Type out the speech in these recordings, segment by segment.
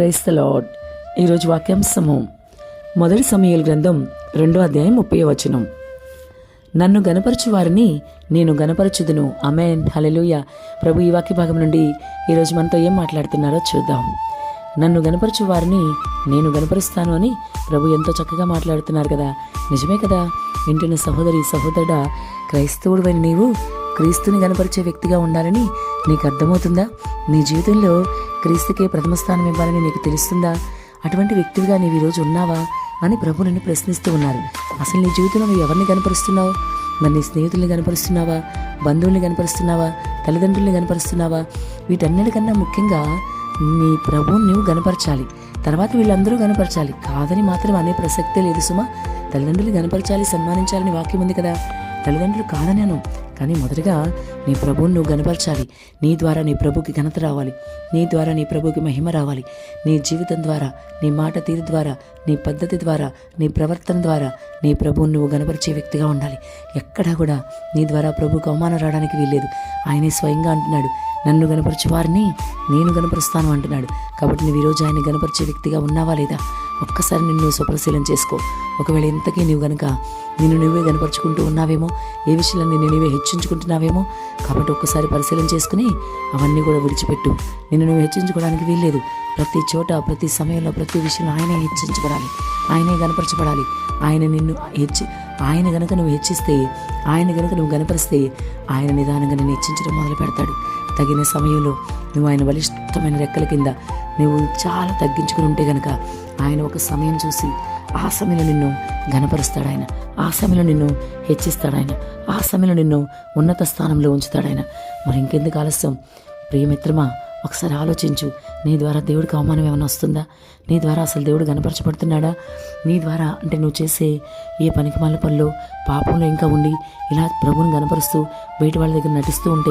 Price the lord ఈరోజు వాక్యాంశము మొదటి సమయాల గ్రంథం రెండో అధ్యాయం ముప్పై వచనం. నన్ను గనపరచు వారిని నేను గనపరచుదును అమెన్ హలెలుయ ప్రభు ఈ వాక్య భాగం నుండి ఈరోజు మనతో ఏం మాట్లాడుతున్నారో చూద్దాం. నన్ను గనపరచు వారిని నేను గనపరుస్తాను అని ప్రభు ఎంతో చక్కగా మాట్లాడుతున్నారు కదా. నిజమే కదా? వింటున్న సహోదరి సహోదరుడా క్రైస్తవుడువైన నీవు క్రీస్తుని గనపరిచే వ్యక్తిగా ఉండాలని నీకు అర్థమవుతుందా? నీ జీవితంలో క్రీస్తుకే ప్రథమ స్థానం ఇవ్వాలని నీకు తెలుస్తుందా? అటువంటి వ్యక్తిగా నీవు ఈరోజు ఉన్నావా? అని ప్రభు నిన్ను ప్రశ్నిస్తూ ఉన్నారు. అసలు నీ జీవితంలో నువ్వు ఎవరిని కనపరుస్తున్నావు? మరి నీ స్నేహితుల్ని కనపరుస్తున్నావా? బంధువుల్ని కనపరుస్తున్నావా? తల్లిదండ్రుల్ని కనపరుస్తున్నావా? వీటన్నిటికన్నా ముఖ్యంగా నీ ప్రభువుని నువ్వు గనపరచాలి. తర్వాత వీళ్ళందరూ గనపరచాలి. కాదని మాత్రం అనే ప్రసక్తే లేదు సుమా. తల్లిదండ్రులు గనపరచాలి సన్మానించాలని వాక్యం ఉంది కదా. తల్లిదండ్రులు కాదనేను. కానీ మొదటగా నీ ప్రభువుని నువ్వు గనపరచాలి. నీ ద్వారా నీ ప్రభుకి ఘనత రావాలి. నీ ద్వారా నీ ప్రభుకి మహిమ రావాలి. నీ జీవితం ద్వారా నీ మాట తీరు ద్వారా నీ పద్ధతి ద్వారా నీ ప్రవర్తన ద్వారా నీ ప్రభువుని నువ్వు గనపరిచే వ్యక్తిగా ఉండాలి. ఎక్కడా కూడా నీ ద్వారా ప్రభుకు అవమానం రావడానికి వీల్లేదు. ఆయనే స్వయంగా అంటున్నాడు నన్ను గనపరిచే వారిని నేను గనపరుస్తాను అంటున్నాడు. కాబట్టి నువ్వు ఈరోజు ఆయన గనపరిచే వ్యక్తిగా ఉన్నావా లేదా? ఒక్కసారి నిన్ను స్వపరిశీలన చేసుకో. ఒకవేళ ఇంతకీ నువ్వు గనుక నిన్ను నువ్వే కనపరుచుకుంటూ ఉన్నావేమో ఏ విషయంలో నిన్ను నువ్వే హెచ్చించుకుంటున్నావేమో కాబట్టి ఒక్కసారి పరిశీలన చేసుకుని అవన్నీ కూడా విడిచిపెట్టు. నిన్ను నువ్వు హెచ్చించుకోవడానికి వీల్లేదు. ప్రతి చోట ప్రతి సమయంలో ప్రతి విషయంలో ఆయనే హెచ్చించబడాలి. ఆయనే గనపరచబడాలి. ఆయన నిన్ను హెచ్చి ఆయన గనక నువ్వు హెచ్చిస్తే ఆయన గనక నువ్వు గనపరిస్తే ఆయన నిదానంగా నిన్ను హెచ్చించడం మొదలు పెడతాడు తగిన సమయంలో నువ్వు ఆయన బలిష్టమైన రెక్కల కింద నువ్వు చాలా తగ్గించుకుని ఉంటే గనక ఆయన ఒక సమయం చూసి ఆ సమయంలో నిన్ను గనపరుస్తాడు ఆయన. ఆ సమయంలో నిన్ను హెచ్చిస్తాడు ఆయన. ఆ సమయంలో నిన్ను ఉన్నత స్థానంలో ఉంచుతాడు ఆయన. మరి ఇంకెందుకు ఆలస్యం? ప్రియమిత్రమా ఒకసారి ఆలోచించు. నీ ద్వారా దేవుడికి అవమానం ఏమైనా వస్తుందా? నీ ద్వారా అసలు దేవుడు కనపరచబడుతున్నాడా? నీ ద్వారా అంటే నువ్వు చేసే ఏ పనికి మాల పనిలో పాపంలో ఇంకా ఉండి ఇలా ప్రభుని కనపరుస్తూ బయట వాళ్ళ దగ్గర నటిస్తూ ఉంటే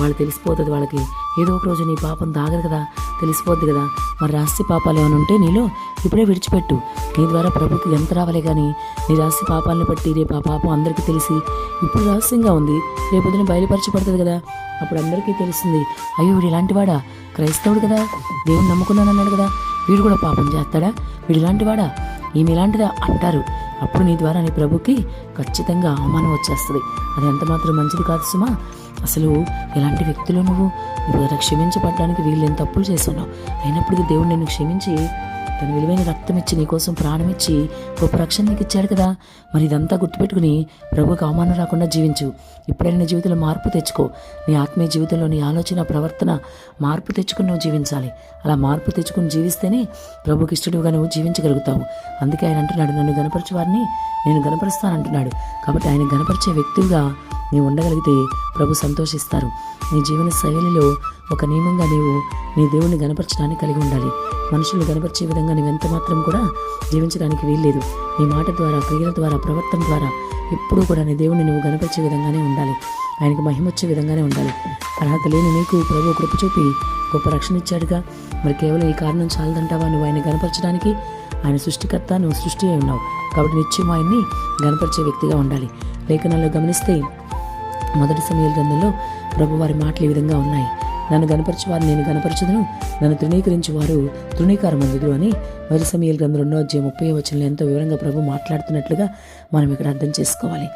వాళ్ళు తెలిసిపోతుంది వాళ్ళకి. ఏదో ఒక రోజు నీ పాపం దాగదు కదా తెలిసిపోద్ది కదా. మరి రాసి పాపాలు ఏమైనా ఉంటే నీలో ఇప్పుడే విడిచిపెట్టు. నీ ద్వారా ప్రభుకి ఎంత రావాలే కానీ నీ రాసి పాపాలను బట్టి రేపు ఆ పాపం అందరికీ తెలిసి ఇప్పుడు రహస్యంగా ఉంది. రేపు పొద్దున బయలుపరచబడుతుంది కదా. అప్పుడు అందరికీ తెలుస్తుంది అయ్యో ఇలాంటివాడా ఇలాంటి వాడా? క్రైస్తవుడు కదా. దేవుని నమ్ముకున్నాను అన్నాడు కదా. వీడు కూడా పాపం చేస్తాడా? వీడు ఇలాంటి వాడా? ఈమె ఇలాంటిదా? అంటారు. అప్పుడు నీ ద్వారా నీ ప్రభుకి ఖచ్చితంగా అవమానం వచ్చేస్తుంది. అది ఎంత మాత్రం మంచిది కాదు సుమా. అసలు ఎలాంటి వ్యక్తులు నువ్వు నువ్వు క్షమించబడడానికి వీళ్ళు ఎంత తప్పులు చేస్తున్నావు? అయినప్పటికీ దేవుడు నిన్ను క్షమించి తన విలువైన రక్తం ఇచ్చి నీకోసం ప్రాణం ఇచ్చి గొప్ప రక్షణ నీకు ఇచ్చాడు కదా. మరి ఇదంతా గుర్తుపెట్టుకుని ప్రభుకి అవమానం రాకుండా జీవించు. ఇప్పుడైనా నీ జీవితంలో మార్పు తెచ్చుకో. నీ ఆత్మీయ జీవితంలో నీ ఆలోచన ప్రవర్తన మార్పు తెచ్చుకుని నువ్వు జీవించాలి. అలా మార్పు తెచ్చుకుని జీవిస్తేనే ప్రభుకి ఇష్టడుగా నువ్వు జీవించగలుగుతావు. అందుకే ఆయన అంటున్నాడు నన్ను గనపరిచే వారిని నేను గనపరుస్తానంటున్నాడు కాబట్టి ఆయన గనపరిచే వ్యక్తులుగా నీవు ఉండగలిగితే ప్రభు సంతోషిస్తారు. నీ జీవన శైలిలో ఒక నియమంగా నీవు నీ దేవుణ్ణి గనపరచడానికి కలిగి ఉండాలి. మనుషులు గనపరిచే విధంగా నువ్వెంత మాత్రం కూడా జీవించడానికి వీల్లేదు. నీ మాట ద్వారా క్రియల ద్వారా ప్రవర్తన ద్వారా ఎప్పుడూ కూడా నీ దేవుణ్ణి నువ్వు గనపరిచే విధంగానే ఉండాలి. ఆయనకు మహిమ వచ్చే విధంగానే ఉండాలి. అర్హత లేని నీకు ప్రభు కృప చూపి గొప్ప రక్షణ ఇచ్చాడుగా. మరి కేవలం ఈ కారణం చాలదంటావా? నువ్వు ఆయన గనపరచడానికి ఆయన సృష్టికర్త నువ్వు సృష్టి అయి ఉన్నావు. కాబట్టి నిత్యం ఆయన్ని గనపరిచే వ్యక్తిగా ఉండాలి. లేఖనాల్లో గమనిస్తే మొదటి సమయాల గ్రంథంలో ప్రభు వారి మాటలు ఈ విధంగా ఉన్నాయి. నన్ను గనపరచువారు నేను గనపరచుదును నన్ను తృణీకరించి వారు తృణీకారం అందుదు అని మొదటి సమయాల గ్రంథం రెండో అధ్యాయం ముప్పై వచనంలో ఎంతో వివరంగా ప్రభు మాట్లాడుతున్నట్లుగా మనం ఇక్కడ అర్థం చేసుకోవాలి.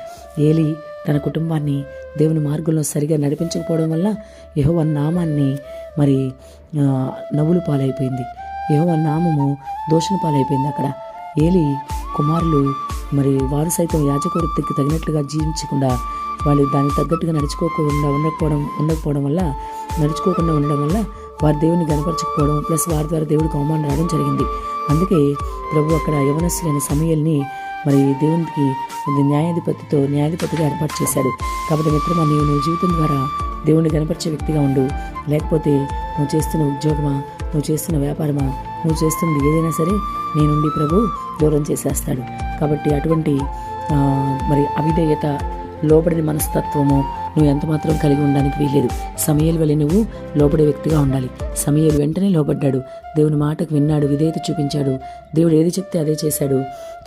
ఏలి తన కుటుంబాన్ని దేవుని మార్గంలో సరిగా నడిపించకపోవడం వల్ల యహోవన్ నామాన్ని మరి నవ్వులు పాలైపోయింది. యహోవన్ నామము దోషణ పాలైపోయింది అక్కడ. ఏలి కుమారులు మరి వారు సైతం యాజకవృత్తికి తగినట్లుగా జీవించకుండా వాళ్ళు దానికి తగ్గట్టుగా నడుచుకోకుండా ఉండకపోవడం ఉండకపోవడం వల్ల నడుచుకోకుండా ఉండడం వల్ల వారు దేవుని గనపరచకపోవడం ప్లస్ వారి ద్వారా దేవుడికి అవమానం రావడం జరిగింది. అందుకే ప్రభు అక్కడ యవనస్తులైన సమయల్ని మరి దేవునికి న్యాయాధిపతితో న్యాయాధిపతిగా ఏర్పాటు చేశాడు. కాబట్టి మిత్రమా నీవు నీ జీవితం ద్వారా దేవుణ్ణి గనపరిచే వ్యక్తిగా ఉండు. లేకపోతే నువ్వు చేస్తున్న ఉద్యోగమా నువ్వు చేస్తున్న వ్యాపారమా నువ్వు చేస్తుంది ఏదైనా సరే నీ నుండి ప్రభు దూరం చేసేస్తాడు. కాబట్టి అటువంటి మరి అవిధేయత లోబడిన మనస్తత్వము నువ్వు ఎంత మాత్రం కలిగి ఉండడానికి వీల్లేదు. సమయలు వల్ల నువ్వు లోబడే వ్యక్తిగా ఉండాలి. సమయలు వెంటనే లోబడ్డాడు. దేవుని మాటకు విన్నాడు విధేయత చూపించాడు. దేవుడు ఏది చెప్తే అదే చేశాడు.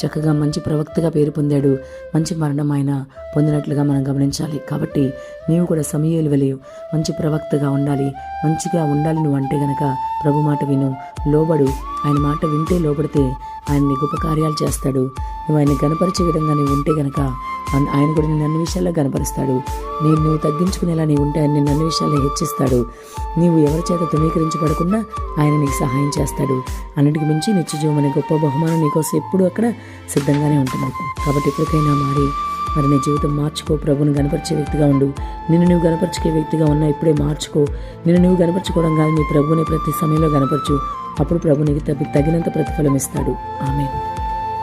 చక్కగా మంచి ప్రవక్తగా పేరు పొందాడు. మంచి మరణం ఆయన పొందినట్లుగా మనం గమనించాలి. కాబట్టి నీవు కూడా సమయాలు వలె మంచి ప్రవక్తగా ఉండాలి. మంచిగా ఉండాలి నువ్వు అంటే గనక ప్రభు మాట విను. లోబడు. ఆయన మాట వింటే లోబడితే ఆయన గొప్ప కార్యాలు చేస్తాడు. నువ్వు ఆయన గనపరిచే విధంగా నీవు ఉంటే గనక ఆయన కూడా నిన్ను అన్ని విషయాల్లో గనపరుస్తాడు నేను నువ్వు తగ్గించుకునేలా నీవు ఉంటే ఆయన నిన్ను అన్ని విషయాల్లో హెచ్చిస్తాడు. నీవు ఎవరి చేత తుణీకరించబడకుండా ఆయన నీకు సహాయం చేస్తాడు. అన్నిటికి మించి నిత్యజీవం అనే గొప్ప బహుమానం నీకోసం ఎప్పుడూ అక్కడ సిద్ధంగానే ఉంటుంది కాబట్టి ఎప్పటికైనా మారి మరి నీ జీవితం మార్చుకో ప్రభుని గనపరిచే వ్యక్తిగా ఉండు. నిన్ను నువ్వు గనపరిచే వ్యక్తిగా ఉన్నా ఇప్పుడే మార్చుకో. నిన్ను నువ్వు గనపరచుకోవడం కాదు నీ ప్రభుని ప్రతి సమయంలో గనపరచు అప్పుడు ప్రభు నీకు తగినంత ప్రతిఫలం ఇస్తాడు. ఆమె